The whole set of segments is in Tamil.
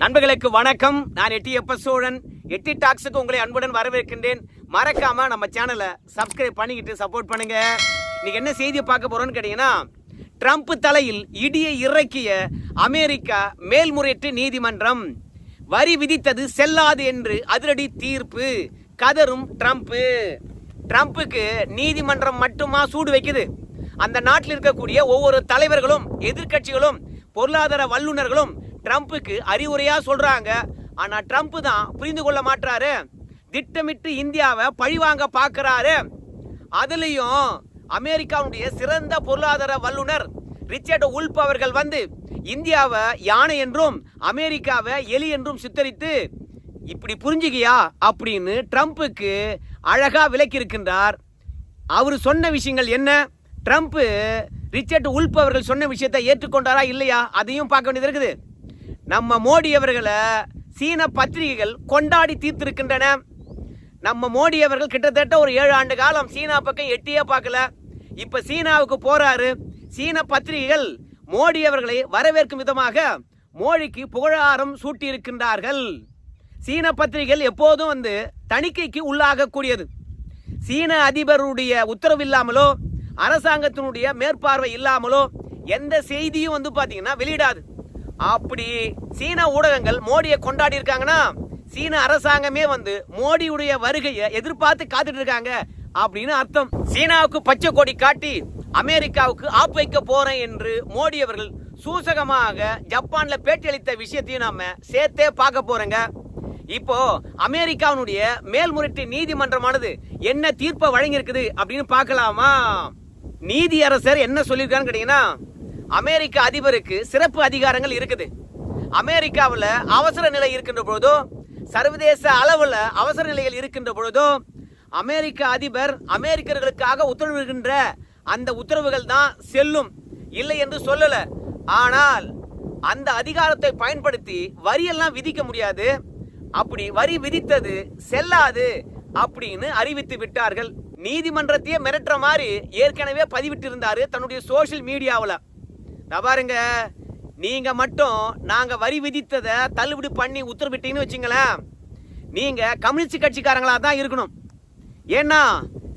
நண்பர்களுக்கு வணக்கம். நான் எட்டி எப்ப சோழன் எட்டி டாக்ஸுக்கு உங்களை அன்புடன் வரவேற்கின்றேன். மறக்காம நம்ம சேனலை சப்ஸ்கிரைப் பண்ணிக்கிட்டு சப்போர்ட் பண்ணுங்க. இன்னைக்கு என்ன செய்தியை பார்க்க போறோம்னு கேட்டீங்கன்னா ட்ரம்ப் தலையில் இடியை இறக்கிய அமெரிக்கா மேல்முறையீட்டு நீதிமன்றம் வரி விதித்தது செல்லாது என்று அதிரடி தீர்ப்பு. கதரும் ட்ரம்ப் ட்ரம்ப்புக்கு நீதிமன்றம் மட்டுமா சூடு வைக்குது? அந்த நாட்டில் இருக்கக்கூடிய ஒவ்வொரு தலைவர்களும் எதிர்க்கட்சிகளும் பொருளாதார வல்லுநர்களும் ட்ரம்ப்புக்கு அறிவுரையாக சொல்கிறாங்க ஆனால் ட்ரம்ப் தான் புரிந்து கொள்ள மாட்டாரு திட்டமிட்டு இந்தியாவை பழிவாங்க பார்க்குறாரு அதுலேயும் அமெரிக்காவுடைய சிறந்த பொருளாதார வல்லுனர் ரிச்சர்ட் உல்ப் அவர்கள் வந்து இந்தியாவை யானை என்றும் அமெரிக்காவை எலி என்றும் சித்தரித்து இப்படி புரிஞ்சுக்கியா அப்படின்னு ட்ரம்ப்புக்கு அழகாக விளக்கியிருக்கின்றார். அவர் சொன்ன விஷயங்கள் என்ன? ட்ரம்ப்பு ரிச்சர்ட் உல்ப் அவர்கள் சொன்ன விஷயத்தை ஏற்றுக்கொண்டாரா இல்லையா? அதையும் பார்க்க வேண்டியது இருக்குது. நம்ம மோடி அவர்களை சீன பத்திரிகைகள் கொண்டாடி தீர்த்திருக்கின்றன. நம்ம மோடி அவர்கள் கிட்டத்தட்ட ஒரு ஏழு ஆண்டு காலம் சீனா பக்கம் எட்டியே பார்க்கல. இப்போ சீனாவுக்கு போறாரு. சீன பத்திரிகைகள் மோடி அவர்களை வரவேற்கும் விதமாக மோடிக்கு புகழாரம் சூட்டியிருக்கின்றார்கள். சீன பத்திரிகைகள் எப்போதும் வந்து தணிக்கைக்கு உள்ளாகக்கூடியது. சீன அதிபருடைய உத்தரவு இல்லாமலோ அரசாங்கத்தினுடைய மேற்பார்வை இல்லாமலோ எந்த செய்தியும் வந்து பார்த்தீங்கன்னா வெளியிடாது. அப்படி சீன ஊடகங்கள் மோடியை கொண்டாடி இருக்காங்கன்னா சீன அரசாங்கமே வந்து மோடியுடைய வருகையை எதிர்பார்த்து காத்துட்டு இருக்காங்க அப்படின்னு அர்த்தம். சீனாவுக்கு பச்சை கொடி காட்டி அமெரிக்காவுக்கு ஆப் வைக்க போறேன் என்று மோடி அவர்கள் சூசகமாக ஜப்பான்ல பேட்டியளித்த விஷயத்தையும் நாம சேர்த்தே பார்க்க போறோங்க. இப்போ அமெரிக்காவினுடைய மேல்முறையீட்டு நீதிமன்றமானது என்ன தீர்ப்பை வழங்கியிருக்குது அப்படின்னு பார்க்கலாமா? நீதியரசர் என்ன சொல்லியிருக்கான்னு கேட்டீங்கன்னா அமெரிக்க அதிபருக்கு சிறப்பு அதிகாரங்கள் இருக்குது. அமெரிக்காவில் அவசர நிலை இருக்கின்ற பொழுதோ சர்வதேச அளவில் அவசர நிலையில் இருக்கின்ற பொழுதோ அமெரிக்க அதிபர் அமெரிக்கர்களுக்காக உத்தரவிடுகின்ற அந்த உத்தரவுகள் தான் செல்லும். இல்லை என்று சொல்லல. ஆனால் அந்த அதிகாரத்தை பயன்படுத்தி வரியெல்லாம் விதிக்க முடியாது. அப்படி வரி விதித்தது செல்லாது அப்படின்னு அறிவித்து விட்டார்கள். நீதிமன்றத்தையே மிரட்டுற மாதிரி ஏற்கனவே பதிவிட்டு இருந்தாரு தன்னுடைய சோஷியல் மீடியாவில். நான் பாருங்க நீங்க மட்டும் நாங்க வரி விதித்ததை தள்ளுபடி பண்ணி உத்தரவிட்டீங்கன்னு வச்சுங்களேன் நீங்க கம்யூனிஸ்ட் கட்சிக்காரங்களா தான் இருக்கணும். ஏன்னா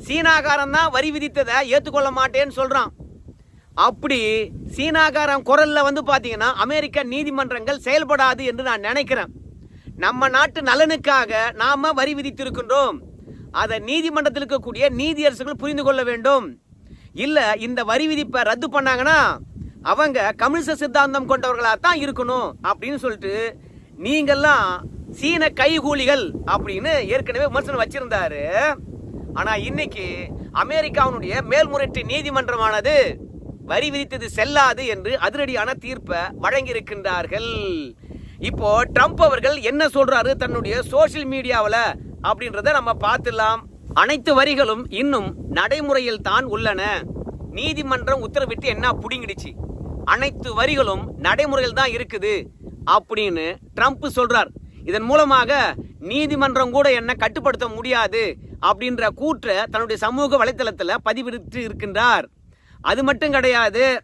சீனாக்காரன் தான் வரி விதித்ததை ஏற்றுக்கொள்ள மாட்டேன்னு சொல்றான். அப்படி சீனாக்காரன் குரல்ல வந்து பாத்தீங்கன்னா அமெரிக்க நீதிமன்றங்கள் செயல்படாது என்று நான் நினைக்கிறேன். நம்ம நாட்டு நலனுக்காக நாம வரி விதித்திருக்கின்றோம். அதை நீதிமன்றத்தில் இருக்கக்கூடிய நீதியரசுகள் புரிந்து கொள்ள வேண்டும். இல்ல இந்த வரி விதிப்பை ரத்து பண்ணாங்கன்னா அவங்க கம்யூனிச சித்தாந்தம் கொண்டவர்களாக தான் இருக்கணும் அப்படின்னு சொல்லிட்டு நீங்கள்லாம் சீன கைகூலிகள் அப்படின்னு ஏற்கனவே விமர்சனம் வச்சிருந்தாரு. ஆனால் இன்னைக்கு அமெரிக்காவினுடைய மேல்முறையீட்டு நீதிமன்றமானது வரி விதித்தது செல்லாது என்று அதிரடியான தீர்ப்பை வழங்கியிருக்கின்றார்கள். இப்போ ட்ரம்ப் அவர்கள் என்ன சொல்றாரு தன்னுடைய சோஷியல் மீடியாவில் அப்படின்றத நம்ம பார்த்துலாம் அனைத்து வரிகளும் இன்னும் நடைமுறையில் தான் உள்ளன. நீதிமன்றம் உத்தரவிட்டு என்ன புடிங்கிடுச்சு? அனைத்து வரிகளும் நடைமுறையில் தான் இருக்குது அப்படின்னு ட்ரம்ப் சொல்றார். இதன் மூலமாக நீதிமன்றம் கூட என்ன கட்டுப்படுத்த முடியாது அப்படின்ற கூற்றை தன்னுடைய சமூக வலைத்தளத்தில் பதிவிட்டு இருக்கின்றார். அது மட்டும் கிடையாது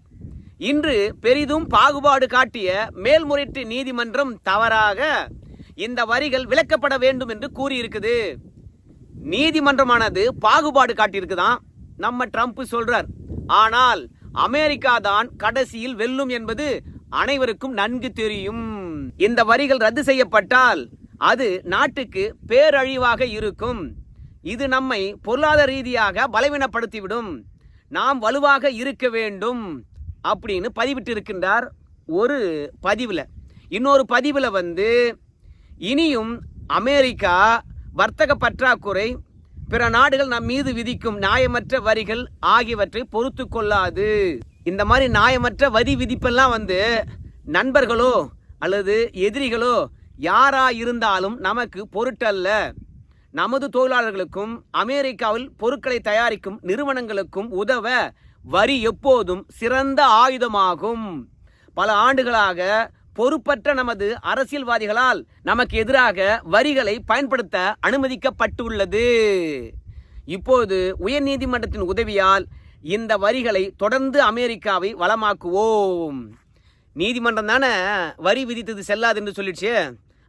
இன்று பெரிதும் பாகுபாடு காட்டிய மேல்முறையீட்டு நீதிமன்றம் தவறாக இந்த வரிகள் விலக்கப்பட வேண்டும் என்று கூறியிருக்குது. நீதிமன்றமானது பாகுபாடு காட்டியிருக்குதான் நம்ம ட்ரம்ப் சொல்றார். ஆனால் அமெரிக்கா தான் கடைசியில் வெல்லும் என்பது அனைவருக்கும் நன்கு தெரியும். இந்த வரிகள் ரத்து செய்யப்பட்டால் அது நாட்டுக்கு பேரழிவாக இருக்கும். இது நம்மை பொருளாதார ரீதியாக பலவீனப்படுத்திவிடும். நாம் வலுவாக இருக்க வேண்டும் அப்படின்னு பதிவிட்டு இருக்கின்றார் ஒரு பதிவில். இன்னொரு பதிவில் வந்து இனியும் அமெரிக்கா வர்த்தக பற்றாக்குறை பிற நாடுகள் நம் மீது விதிக்கும் நியாயமற்ற வரிகள் ஆகியவற்றை பொறுத்து கொள்ளாது. இந்த மாதிரி நியாயமற்ற வரி விதிப்பெல்லாம் வந்து நண்பர்களோ அல்லது எதிரிகளோ யாரா இருந்தாலும் நமக்கு பொருட்டல்ல. நமது தொழிலாளர்களுக்கும் அமெரிக்காவில் பொருட்களை தயாரிக்கும் நிறுவனங்களுக்கும் உதவ வரி எப்போதும் சிறந்த ஆயுதமாகும். பல ஆண்டுகளாக பொறுப்பற்ற நமது அரசியல்வாதிகளால் நமக்கு எதிராக வரிகளை பயன்படுத்த அனுமதிக்கப்பட்டுள்ளது. இப்போது உயர்நீதிமன்றத்தின் உதவியால் இந்த வரிகளை தொடர்ந்து அமெரிக்காவை வளமாக்குவோம். நீதிமன்றம் தானே வரி விதித்தது செல்லாது என்று சொல்லிடுச்சு?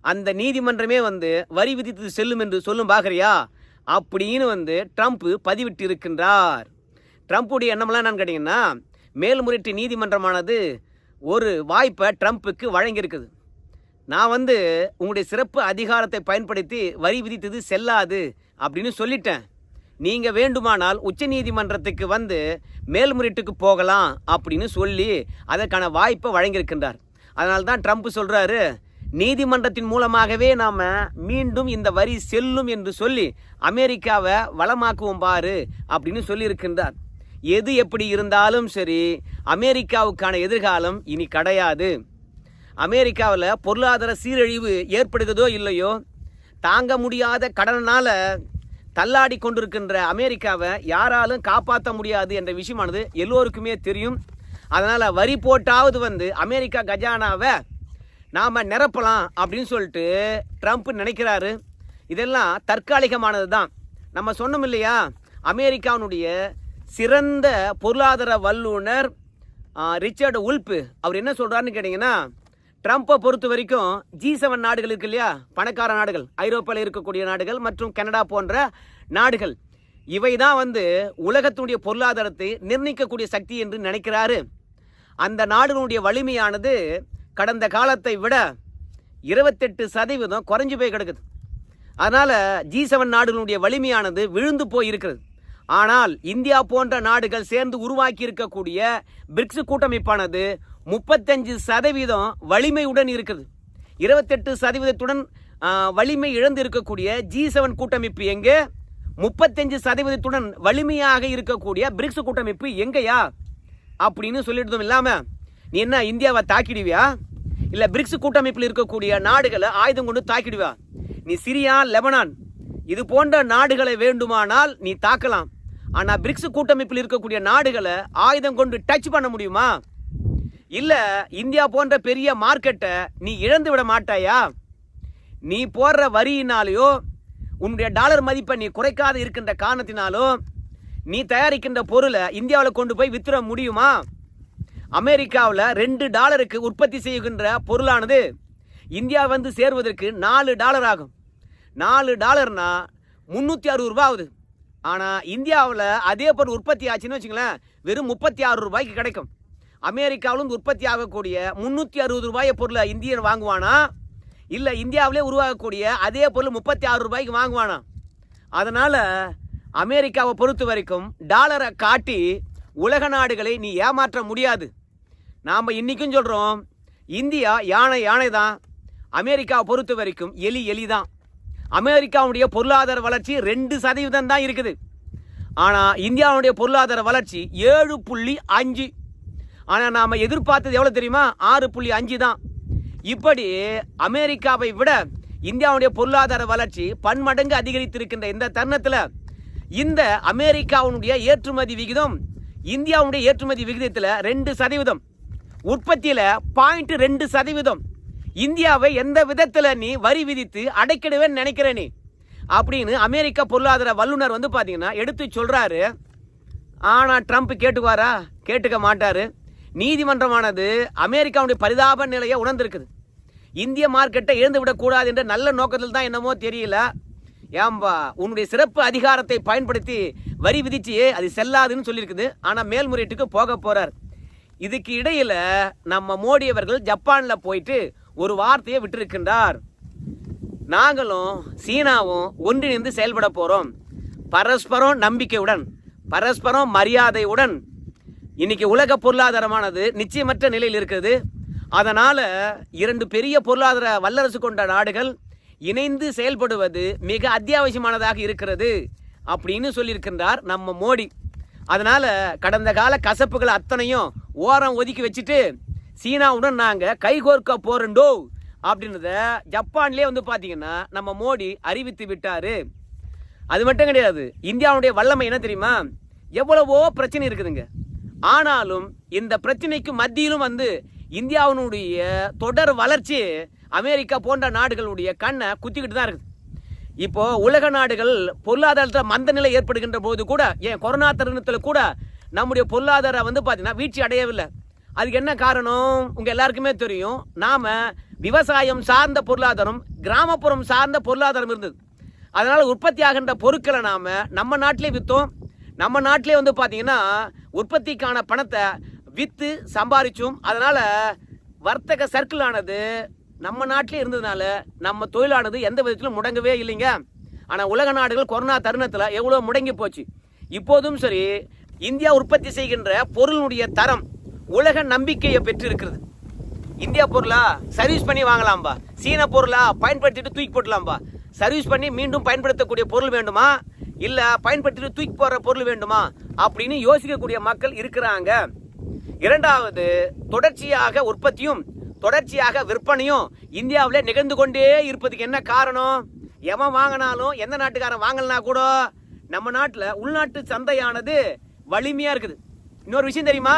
அந்த நீதிமன்றமே வந்து வரி விதித்தது செல்லும் என்று சொல்லும் பார்க்குறியா அப்படின்னு வந்து ட்ரம்ப் பதிவிட்டு இருக்கின்றார். ட்ரம்ப்புடைய எண்ணம்லாம் என்னன்னு கேட்டிங்கன்னா மேல்முறையீட்டு நீதிமன்றமானது ஒரு வாய்ப்பை ட்ரம்ப்புக்கு வழங்கியிருக்குது. நான் வந்து உங்களுடைய சிறப்பு அதிகாரத்தை பயன்படுத்தி வரி விதித்தது செல்லாது அப்படின்னு சொல்லிட்டேன். நீங்கள் வேண்டுமானால் உச்சநீதிமன்றத்துக்கு வந்து மேல்முறையீட்டுக்கு போகலாம் அப்படின்னு சொல்லி அதற்கான வாய்ப்பை வழங்கியிருக்கின்றார். அதனால தான் ட்ரம்ப் சொல்கிறாரு நீதிமன்றத்தின் மூலமாகவே நாம் மீண்டும் இந்த வரி செல்லும் என்று சொல்லி அமெரிக்காவை வளமாக்குவோம் பாரு அப்படின்னு சொல்லியிருக்கின்றார். எது எப்படி இருந்தாலும் சரி அமெரிக்காவுக்கான எதிர்காலம் இனி கிடையாது. அமெரிக்காவில் பொருளாதார சீரழிவு ஏற்படுகிறதோ இல்லையோ தாங்க முடியாத கடனால் தள்ளாடி கொண்டிருக்கின்ற அமெரிக்காவை யாராலும் காப்பாற்ற முடியாது என்ற விஷயமானது எல்லோருக்குமே தெரியும். அதனால் வரி போட்டாவது வந்து அமெரிக்கா கஜானாவை நாம் நிரப்பலாம் அப்படின்னு சொல்லிட்டு ட்ரம்ப் நினைக்கிறாரு. இதெல்லாம் தற்காலிகமானது தான் நம்ம சொன்னோம் இல்லையா? அமெரிக்காவினுடைய சிறந்த பொருளாதார வல்லுனர் ரிச்சர்டு உல்ப்பு அவர் என்ன சொல்கிறாருன்னு கேட்டிங்கன்னா ட்ரம்ப்பை பொறுத்த வரைக்கும் ஜி செவன் நாடுகள் இருக்கு இல்லையா? பணக்கார நாடுகள். ஐரோப்பாவில் இருக்கக்கூடிய நாடுகள் மற்றும் கனடா போன்ற நாடுகள். இவை தான் வந்து உலகத்தினுடைய பொருளாதாரத்தை நிர்ணயிக்கக்கூடிய சக்தி என்று நினைக்கிறாரு. அந்த நாடுகளுடைய வலிமையானது கடந்த காலத்தை விட இருபத்தெட்டு சதவீதம் குறைஞ்சு போய் கிடக்குது. அதனால் ஜி செவன் நாடுகளுடைய வலிமையானது விழுந்து போய் இருக்கிறது ஆனால் இந்தியா போன்ற நாடுகள் சேர்ந்து உருவாக்கி இருக்கக்கூடிய பிரிக்ஸ் கூட்டமைப்பானது முப்பத்தஞ்சு சதவீதம் வலிமையுடன் இருக்குது. இருபத்தெட்டு சதவீதத்துடன் வலிமை இழந்து இருக்கக்கூடிய ஜி செவன் கூட்டமைப்பு எங்கே? முப்பத்தஞ்சு சதவீதத்துடன் வலிமையாக இருக்கக்கூடிய பிரிக்ஸ் கூட்டமைப்பு எங்கேயா? அப்படின்னு சொல்லிட்டதும் இல்லாம நீ என்ன இந்தியாவை தாக்கிடுவியா? இல்ல பிரிக்ஸ் கூட்டமைப்பில் இருக்கக்கூடிய நாடுகளை ஆயுதம் கொண்டு தாக்கிடுவியா? நீ சிரியா லெபனான் இது போன்ற நாடுகளை வேண்டுமானால் நீ தாக்கலாம். ஆனால் பிரிக்ஸ் கூட்டமைப்பில் இருக்கக்கூடிய நாடுகளை ஆயுதம் கொண்டு டச் பண்ண முடியுமா? இல்லை இந்தியா போன்ற பெரிய மார்க்கெட்டை நீ இழந்து விட மாட்டாயா? நீ போடுற வரியினாலேயோ உன்னுடைய டாலர் மதிப்பை நீ குறைக்காத இருக்கின்ற காரணத்தினாலோ நீ தயாரிக்கின்ற பொருளை இந்தியாவில் கொண்டு போய் வித்துற முடியுமா? அமெரிக்காவில் ரெண்டு டாலருக்கு உற்பத்தி செய்கின்ற பொருளானது இந்தியா வந்து சேர்வதற்கு நாலு டாலர் ஆகும். நாலு டாலர்னா முந்நூற்றி அறுபது ரூபாய் ஆகுது. ஆனால் இந்தியாவில் அதே பொருள் உற்பத்தி ஆச்சுன்னு வச்சுங்களேன் வெறும் முப்பத்தி ஆறு ரூபாய்க்கு கிடைக்கும். அமெரிக்காவிலும் உற்பத்தி ஆகக்கூடிய முந்நூற்றி அறுபது ரூபாய் பொருளை இந்தியன் வாங்குவானா? இல்லை இந்தியாவிலே உருவாகக்கூடிய அதே பொருள் முப்பத்தி ஆறு ரூபாய்க்கு வாங்குவானா? அதனால் அமெரிக்காவை பொறுத்த வரைக்கும் டாலரை காட்டி உலக நாடுகளை நீ ஏமாற்ற முடியாது. நாம் இன்றைக்கும் சொல்கிறோம் இந்தியா யானை யானை தான் அமெரிக்காவை பொறுத்த வரைக்கும் எலி எலி தான் அமெரிக்காவுடைய பொருளாதார வளர்ச்சி ரெண்டு சதவீதம் தான் இருக்குது. ஆனால் இந்தியாவுடைய பொருளாதார வளர்ச்சி ஏழு புள்ளி அஞ்சு. ஆனால் நாம் எதிர்பார்த்தது எவ்வளோ தெரியுமா? ஆறு புள்ளி அஞ்சு தான். இப்படி அமெரிக்காவை விட இந்தியாவுடைய பொருளாதார வளர்ச்சி பன்மடங்கு அதிகரித்திருக்கின்ற இந்த தருணத்தில் இந்த அமெரிக்காவுடைய ஏற்றுமதி விகிதம் இந்தியாவுடைய ஏற்றுமதி விகிதத்தில் ரெண்டு சதவீதம். உற்பத்தியில் பாயிண்ட் ரெண்டு சதவீதம். இந்தியாவை எந்த விதத்தில் நீ வரி விதித்து அடைக்கிடுவேன்னு நினைக்கிற நீ? அப்படின்னு அமெரிக்க பொருளாதார வல்லுனர் வந்து பார்த்தீங்கன்னா எடுத்து சொல்கிறாரு ஆனால் ட்ரம்ப் கேட்டுக்குவாரா? கேட்டுக்க மாட்டார். நீதிமன்றமானது அமெரிக்காவுடைய பரிதாப நிலையை உணர்ந்திருக்குது. இந்திய மார்க்கெட்டை இழந்து விடக்கூடாது என்ற நல்ல நோக்கத்தில் தான் என்னமோ தெரியல. ஏம்பா உன்னுடைய சிறப்பு அதிகாரத்தை பயன்படுத்தி வரி விதிச்சியே அது செல்லாதுன்னு சொல்லியிருக்குது. ஆனால் மேல்முறையீட்டுக்கு போக போகிறார் இதுக்கு இடையில் நம்ம மோடி அவர்கள் ஜப்பானில் போயிட்டு ஒரு வார்த்தையை விட்டிருக்கின்றார். நாங்களும் சீனாவும் ஒன்றிணைந்து செயல்பட போகிறோம் பரஸ்பரம் நம்பிக்கையுடன் பரஸ்பரம் மரியாதையுடன். இன்னைக்கு உலக பொருளாதாரமானது நிச்சயமற்ற நிலையில் இருக்கிறது. அதனால் இரண்டு பெரிய பொருளாதார வல்லரசு கொண்ட நாடுகள் இணைந்து செயல்படுவது மிக அத்தியாவசியமானதாக இருக்கிறது அப்படின்னு சொல்லியிருக்கின்றார் நம்ம மோடி. அதனால் கடந்த கால கசப்புகள் அத்தனையும் ஓரம் ஒதுக்கி வச்சுட்டு சீனாவுடன் நாங்கள் கைகோர்க்க போறண்டோ அப்படின்றத ஜப்பான்லேயே வந்து பார்த்தீங்கன்னா நம்ம மோடி அறிவித்து விட்டார். அது மட்டும் கிடையாது இந்தியாவுடைய வல்லமை என்ன தெரியுமா? எவ்வளவோ பிரச்சனை இருக்குதுங்க. ஆனாலும் இந்த பிரச்சனைக்கு மத்தியிலும் வந்து இந்தியாவினுடைய தொடர் வளர்ச்சி அமெரிக்கா போன்ற நாடுகளுடைய கண்ணை குத்திக்கிட்டு தான் இருக்குது. இப்போ உலக நாடுகள் பொருளாதாரத்தில் மந்த நிலை ஏற்படுகின்ற போது கூட ஏன் கொரோனா தருணத்தில் கூட நம்முடைய பொருளாதாரம் வந்து பார்த்தீங்கன்னா வீழ்ச்சி அடையவில்லை. அதுக்கு என்ன காரணம்? உங்க எல்லாருக்குமே தெரியும். நாம விவசாயம் சார்ந்த பொருளாதாரம் கிராமப்புறம் சார்ந்த பொருளாதாரம் இருந்தது. அதனால உற்பத்தி ஆகின்ற பொருட்களை நாம நம்ம நாட்டிலே விற்றோம் நம்ம நாட்டிலே வந்து பார்த்தீங்கன்னா உற்பத்திக்கான பணத்தை விற்று சம்பாரிச்சோம். அதனால வர்த்தக சர்க்கிள் ஆனது நம்ம நாட்டிலே இருந்ததுனால நம்ம தொழிலானது எந்த விதத்திலும் முடங்கவே இல்லைங்க. ஆனால் உலக நாடுகள் கொரோனா தருணத்தில் எவ்வளோ முடங்கி போச்சு. இப்போதும் சரி இந்தியா உற்பத்தி செய்கின்ற பொருளுடைய தரம் உலக நம்பிக்கையை பெற்றிருக்கிறது. இந்தியா பொருளா? சர்வீஸ் பண்ணி வாங்கலாம்பா. சீன பொருளா? பயன்படுத்திட்டு தூக்கி போட்டலாம்பா. சர்வீஸ் பண்ணி மீண்டும் பயன்படுத்தக்கூடிய பொருள் வேண்டுமா? இல்ல பயன்படுத்திட்டு தூக்கி போற பொருள் வேண்டுமா? அப்படின்னு யோசிக்கக்கூடிய மக்கள் இருக்கிறாங்க. இரண்டாவது தொடர்ச்சியாக உற்பத்தியும் தொடர்ச்சியாக விற்பனையும் இந்தியாவில் நிகழ்ந்து கொண்டே இருப்பதுக்கு என்ன காரணம்? எவன் வாங்கினாலும் எந்த நாட்டுக்காரன் வாங்கலனா கூட நம்ம நாட்டில் உள்நாட்டு சந்தையானது வலிமையாக இருக்குது. இன்னொரு விஷயம் தெரியுமா?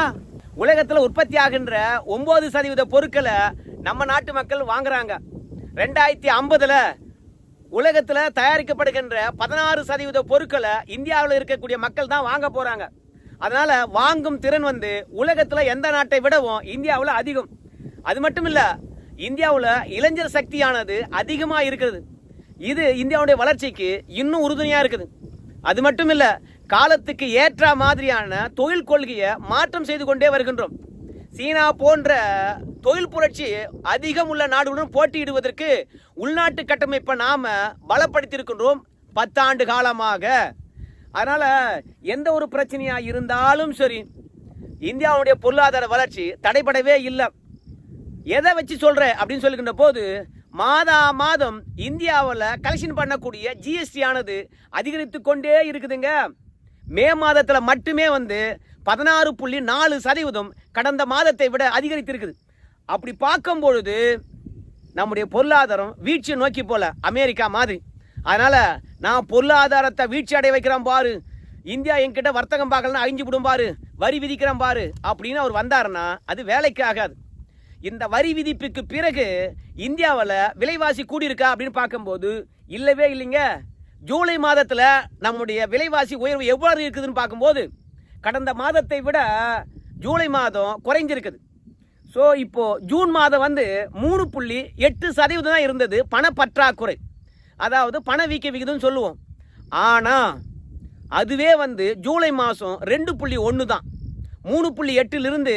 உலகத்தில் உற்பத்தி ஆகின்ற ஒம்பது சதவீத பொருட்களை நம்ம நாட்டு மக்கள் வாங்குறாங்க. ரெண்டாயிரத்தி ஐம்பதுல உலகத்தில் தயாரிக்கப்படுகின்ற பதினாறு சதவீத பொருட்களை இந்தியாவில் இருக்கக்கூடிய மக்கள் தான் வாங்க போறாங்க. அதனால வாங்கும் திறன் வந்து உலகத்தில் எந்த நாட்டை விடவும் இந்தியாவில் அதிகம். அது மட்டும் இல்ல இந்தியாவில் இளைஞர் சக்தியானது அதிகமாக இருக்கிறது. இது இந்தியாவுடைய வளர்ச்சிக்கு இன்னும் உறுதுணையாக இருக்குது. அது மட்டும் இல்லை காலத்துக்கு ஏற்ற மாதிரியான தொழில் கொள்கையை மாற்றம் செய்து கொண்டே வருகின்றோம். சீனா போன்ற தொழில் புரட்சி அதிகம் உள்ள நாடுகளுடன் போட்டியிடுவதற்கு உள்நாட்டு கட்டமைப்பை நாம் பலப்படுத்தியிருக்கின்றோம் பத்தாண்டு காலமாக. அதனால் எந்த ஒரு பிரச்சனையாக இருந்தாலும் சரி இந்தியாவுடைய பொருளாதார வளர்ச்சி தடைபடவே இல்லை. எதை வச்சு சொல்கிற அப்படின்னு சொல்லுகின்ற போது மாதா மாதம் இந்தியாவில் கலெக்ஷன் பண்ணக்கூடிய ஜிஎஸ்டி ஆனது அதிகரித்து கொண்டே இருக்குதுங்க. மே மாதத்தில் மட்டுமே வந்து பதினாறு புள்ளி நாலு சதவீதம் கடந்த மாதத்தை விட அதிகரித்திருக்குது. அப்படி பார்க்கும் பொழுது நம்முடைய பொருளாதாரம் வீழ்ச்சியை நோக்கி போல அமெரிக்கா மாதிரி. அதனால் நான் பொருளாதாரத்தை வீழ்ச்சி அடைய வைக்கிறேன் பாரு. இந்தியா என்கிட்ட வர்த்தகம் பார்க்கலன்னு அழிஞ்சு விடும் பாரு. வரி விதிக்கிறேன் பாரு. அப்படின்னு அவர் வந்தாருன்னா அது வேலைக்கு ஆகாது. இந்த வரி விதிப்புக்கு பிறகு இந்தியாவில் விலைவாசி கூடியிருக்கா அப்படின்னு பார்க்கும்போது இல்லவே இல்லைங்க. ஜூலை மாதத்தில் நம்முடைய விலைவாசி உயர்வு எவ்வளவு இருக்குதுன்னு பார்க்கும்போது கடந்த மாதத்தை விட ஜூலை மாதம் குறைஞ்சிருக்குது. ஸோ இப்போது ஜூன் மாதம் வந்து மூணு புள்ளி எட்டு சதவீதம் தான் இருந்தது பணப்பற்றாக்குறை அதாவது பண வீக்க விகிதம்னு சொல்லுவோம். ஆனால் அதுவே வந்து ஜூலை மாதம் ரெண்டு புள்ளி ஒன்று தான். மூணு புள்ளி எட்டிலிருந்து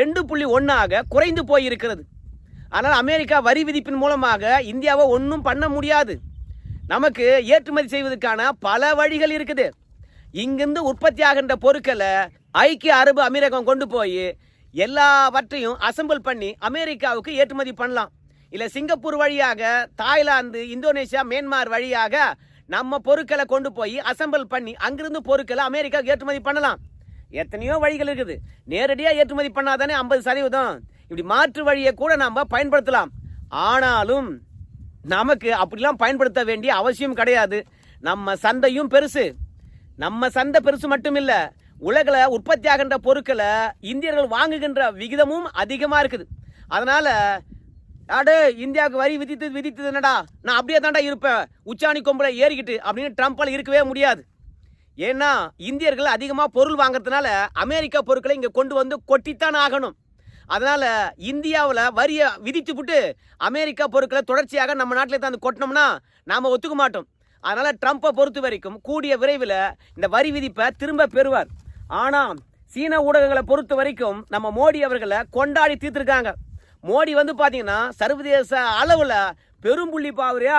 ரெண்டு புள்ளி ஒன்றாக குறைந்து போயிருக்கிறது. ஆனால் அமெரிக்கா வரி விதிப்பின் மூலமாக இந்தியாவை ஒன்றும் பண்ண முடியாது. நமக்கு ஏற்றுமதி செய்வதற்கான பல வழிகள் இருக்குது. இங்கிருந்து உற்பத்தி ஆகின்ற பொருட்களை ஐக்கிய அரபு அமீரகம் கொண்டு போய் எல்லாவற்றையும் அசம்பிள் பண்ணி அமெரிக்காவுக்கு ஏற்றுமதி பண்ணலாம். இல்லை சிங்கப்பூர் வழியாக தாய்லாந்து இந்தோனேஷியா மியான்மார் வழியாக நம்ம பொருட்களை கொண்டு போய் அசம்பிள் பண்ணி அங்கிருந்து பொருட்களை அமெரிக்காவுக்கு ஏற்றுமதி பண்ணலாம். எத்தனையோ வழிகள் இருக்குது. நேரடியாக ஏற்றுமதி பண்ணாதானே ஐம்பது சதவீதம். இப்படி மாற்று வழியை கூட நாம் பயன்படுத்தலாம். ஆனாலும் நமக்கு அப்படிலாம் பயன்படுத்த வேண்டிய அவசியம் கிடையாது. நம்ம சந்தையும் பெருசு. நம்ம சந்தை பெருசு மட்டும் இல்லை உலகில் உற்பத்தி ஆகின்ற பொருட்களை இந்தியர்கள் வாங்குகின்ற விகிதமும் அதிகமாக இருக்குது. அதனால் அடே இந்தியாவுக்கு வரி விதித்து விதித்தது என்னடா? நான் அப்படியே தாண்டா இருப்பேன். உச்சாணி கொம்பில் ஏறிக்கிட்டு அப்படின்னு ட்ரம்ப்பால் இருக்கவே முடியாது. ஏன்னா இந்தியர்கள் அதிகமாக பொருள் வாங்குறதுனால அமெரிக்கா பொருட்களை இங்கே கொண்டு வந்து கொட்டித்தான் ஆகணும். அதனால இந்தியாவில் வரியை விதித்து விட்டு அமெரிக்கா பொருட்களை தொடர்ச்சியாக நம்ம நாட்டில் தான் கொட்டினோம்னா நாம் ஒத்துக்க மாட்டோம். அதனால் ட்ரம்ப்பை பொறுத்த வரைக்கும் கூடிய விரைவில் இந்த வரி விதிப்பை திரும்ப பெறுவார். ஆனால் சீன ஊடகங்களை பொறுத்த வரைக்கும் நம்ம மோடி அவர்களை கொண்டாடி தீர்த்துருக்காங்க. மோடி வந்து பார்த்தீங்கன்னா சர்வதேச அளவில் பெரும்புள்ளி பாவுறியா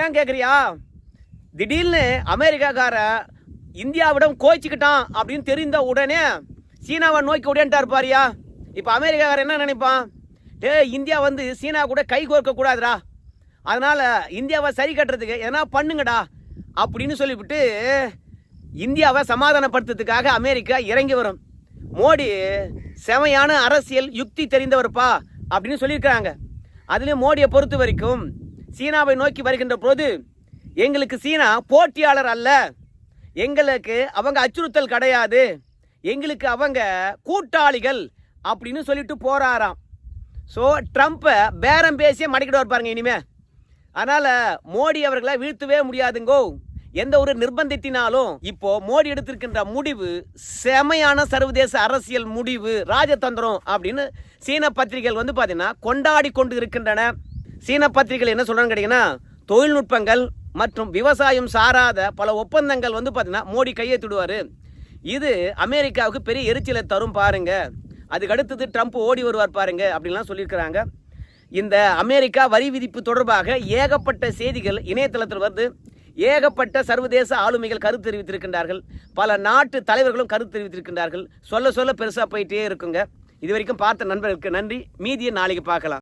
ஏன் கேட்குறியா திடீர்னு அமெரிக்காக்கார இந்தியாவிடம் கோச்சிக்கிட்டான் அப்படின்னு தெரிந்த உடனே சீனாவை நோக்கி உடையன்ட்டார் பாரியா? இப்போ அமெரிக்காக்காரர் என்ன நினைப்பான்? டே இந்தியா வந்து சீனா கூட கை கோர்க்கக்கூடாதுடா அதனால் இந்தியாவை சரி கட்டுறதுக்கு எதனா பண்ணுங்கடா அப்படின்னு சொல்லிவிட்டு இந்தியாவை சமாதானப்படுத்துறதுக்காக அமெரிக்கா இறங்கி வரும். மோடி செமையான அரசியல் யுக்தி தெரிந்தவர்ப்பா அப்படின்னு சொல்லியிருக்கிறாங்க. அதுலேயும் மோடியை பொறுத்த வரைக்கும் சீனாவை நோக்கி வருகின்ற போது எங்களுக்கு சீனா போட்டியாளர் அல்ல. எங்களுக்கு அவங்க அச்சுறுத்தல் கிடையாது. எங்களுக்கு அவங்க கூட்டாளிகள் அப்படின்னு சொல்லிட்டு போகிறாராம் ஸோ ட்ரம்ப்பை பேரம் பேசியே மடிக்கிட்டு பாருங்க இனிமே. அதனால் மோடி அவர்களை வீழ்த்தவே முடியாதுங்கோ. எந்த ஒரு நிர்பந்தத்தினாலும் இப்போ மோடி எடுத்திருக்கின்ற முடிவு செமையான சர்வதேச அரசியல் முடிவு ராஜதந்திரம் அப்படின்னு சீன பத்திரிகைகள் வந்து பார்த்தீங்கன்னா கொண்டாடி கொண்டு இருக்கின்றன. சீன பத்திரிகைகள் என்ன சொல்கிறேன்னு கேட்டிங்கன்னா தொழில்நுட்பங்கள் மற்றும் விவசாயம் சாராத பல ஒப்பந்தங்கள் வந்து பார்த்தீங்கன்னா மோடி கையெழுத்திடுவார். இது அமெரிக்காவுக்கு பெரிய எரிச்சலை தரும் பாருங்கள் அதுக்கு அடுத்தது ட்ரம்ப் ஓடி வருவார் பாருங்க அப்படின்லாம் சொல்லியிருக்கிறாங்க. இந்த அமெரிக்கா வரி விதிப்பு தொடர்பாக ஏகப்பட்ட செய்திகள் இணையதளத்தில் வருது ஏகப்பட்ட சர்வதேச ஆளுமைகள் கருத்து தெரிவித்திருக்கின்றார்கள். பல நாட்டு தலைவர்களும் கருத்து தெரிவித்திருக்கின்றார்கள். சொல்ல சொல்ல பெருசாக போயிட்டே இருக்குங்க. இது வரைக்கும் பார்த்த நண்பர்களுக்கு நன்றி. மீதியை நாளைக்கு பார்க்கலாம்.